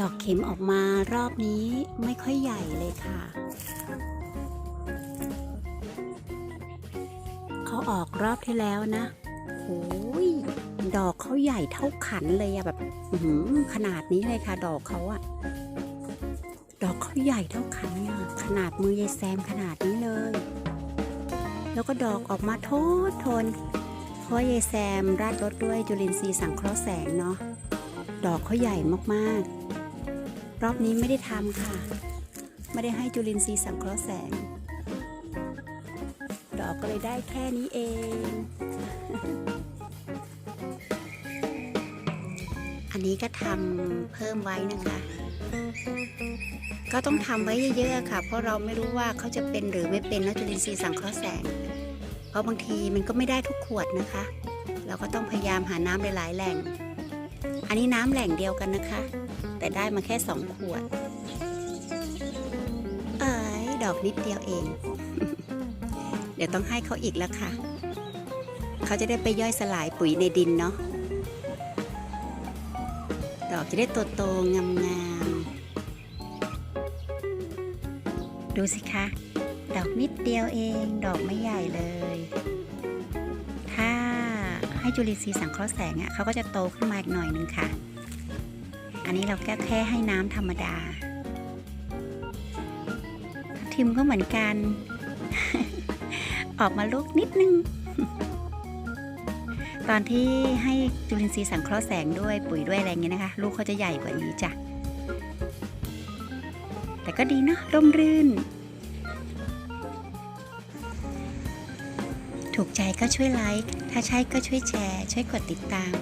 ดอกเข็มออกมารอบนี้ไม่ค่อยใหญ่เลยค่ะ เขาออกรอบที่แล้วนะโอ้ยดอกเขาใหญ่เท่าขันเลยอะแบบขนาดนี้เลยค่ะ ดอกเขาอะดอกเขาใหญ่เท่าขันอะขนาดมือยายแซมขนาดนี้เลย แล้วก็ดอกออกมาโทษทน เพราะยายแซมราดรถด้วยจุลินทรีย์สังเคราะห์แสงเนาะดอกเขาใหญ่มากๆ รอบนี้ไม่ได้ทำค่ะ ไม่ได้ให้จุลินทรีย์สังเคราะห์แสง ดอกก็เลยได้แค่นี้เองอันนี้ก็ทำเพิ่มไว้นะคะ ก็ต้องทำไว้เยอะๆค่ะ เพราะเราไม่รู้ว่าเขาจะเป็นหรือไม่เป็นนะจุลินทรีย์สังเคราะห์แสง เพราะบางทีมันก็ไม่ได้ทุกขวดนะคะ เราก็ต้องพยายามหาน้ำหลายๆแหล่ง อันนี้น้ำแหล่งเดียวกันนะคะ แต่ได้มาแค่สองขวด เอ้ยดอกนิดเดียวเอง เดี๋ยวต้องให้เขาอีกแล้วค่ะ เขาจะได้ไปย่อยสลายปุ๋ยในดินเนาะ ดอกจะได้โตๆงามๆดูสิคะ ดอกนิดเดียวเอง ดอกไม่ใหญ่เลย จุลินทรีย์สังเคราะห์แสงอะเขาก็จะโตขึ้นมาอีกหน่อยนึงค่ะ อันนี้เราแค่แค่ให้น้ำธรรมดา ทิมก็เหมือนกัน ออกมาลูกนิดนึง ตอนที่ให้จุลินทรีย์สังเคราะห์แสงด้วยปุ๋ยด้วยอะไรเงี้ยนะคะ ลูกเขาจะใหญ่กว่านี้จ้ะ แต่ก็ดีเนาะร่มรื่น ถูกใจก็ช่วยไลค์ ถ้าใช่ก็ช่วยแชร์ ช่วยกดติดตาม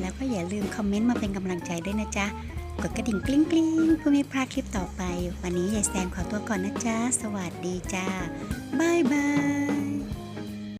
แล้วก็อย่าลืมคอมเมนต์มาเป็นกำลังใจด้วยนะจ๊ะ กดกระดิ่งกลิ้งกลิ้งเพื่อไม่พลาดคลิปต่อไป วันนี้ยายแซมขอตัวก่อนนะจ๊ะ สวัสดีจ้าบายบาย